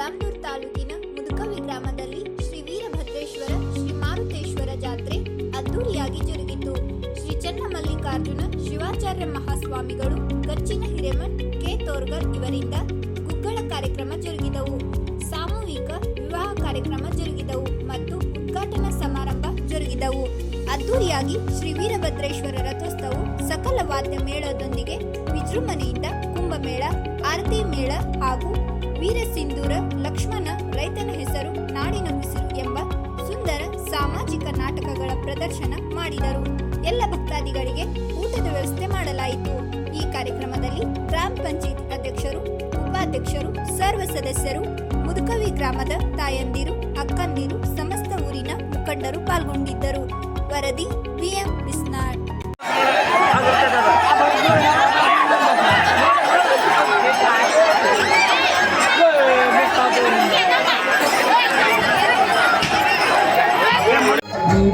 ರಾಮನೂರ್ ತಾಲೂಕಿನ ಮುದುಕವಿ ಗ್ರಾಮದಲ್ಲಿ ಶ್ರೀ ವೀರಭದ್ರೇಶ್ವರ, ಶ್ರೀ ಮಾರುತೇಶ್ವರ ಜಾತ್ರೆ ಅದ್ದೂರಿಯಾಗಿ ಜರುಗಿತು. ಶ್ರೀ ಚನ್ನಮಲ್ಲಿಕಾರ್ಜುನ, ಶಿವಾಚಾರ್ಯ ಮಹಾಸ್ವಾಮಿಗಳು ಗಚ್ಚಿನ ಹಿರೇಮಠ್, ಕೆ ತೋರ್ಗರ್ ಇವರಿಂದ ಗುಗ್ಗಳ ಕಾರ್ಯಕ್ರಮ ಜರುಗಿದವು. ಸಾಮೂಹಿಕ ವಿವಾಹ ಕಾರ್ಯಕ್ರಮ ಜರುಗಿದವು ಮತ್ತು ಉದ್ಘಾಟನಾ ಸಮಾರಂಭ ಜರುಗಿದವು. ಅದ್ದೂರಿಯಾಗಿ ಶ್ರೀ ವೀರಭದ್ರೇಶ್ವರ ರಥೋತ್ಸವವು ಸಕಲ ವಾದ್ಯ ಮೇಳದೊಂದಿಗೆ ವಿಜೃಂಭಣೆಯಿಂದ ಕುಂಭಮೇಳ, ಆರತಿ ಮೇಳ ಹಾಗೂ ವೀರಸಿಂಧೂರ ಲಕ್ಷ್ಮಣ ರೈತನ ಹೆಸರು ನಾಡಿನ ಉಸಿರು ಎಂಬ ಸುಂದರ ಸಾಮಾಜಿಕ ನಾಟಕಗಳ ಪ್ರದರ್ಶನ ಮಾಡಿದರು. ಎಲ್ಲ ಭಕ್ತಾದಿಗಳಿಗೆ ಊಟದ ವ್ಯವಸ್ಥೆ ಮಾಡಲಾಯಿತು. ಈ ಕಾರ್ಯಕ್ರಮದಲ್ಲಿ ಗ್ರಾಮ ಪಂಚಾಯತ್ ಅಧ್ಯಕ್ಷರು, ಉಪಾಧ್ಯಕ್ಷರು, ಸರ್ವ ಸದಸ್ಯರು, ಮುದುಕವಿ ಗ್ರಾಮದ ತಾಯಂದಿರು, ಅಕ್ಕಂದಿರು, ಸಮಸ್ತ ಊರಿನ ಮುಖಂಡರು ಪಾಲ್ಗೊಂಡಿದ್ದರು. ವರದಿ ಬಿಎಂ ಬಿಸ್ನಾಳ್.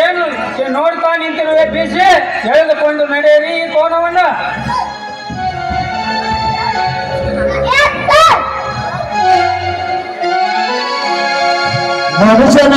ಏನು ನೋಡ್ತಾ ನಿಂತಿರುವೆ ಬಿಸಿ ಎಳೆದುಕೊಂಡು ನಡೆಯಿರಿ ಈ ಕೋನವನ್ನ ಮನುಷ್ಯನ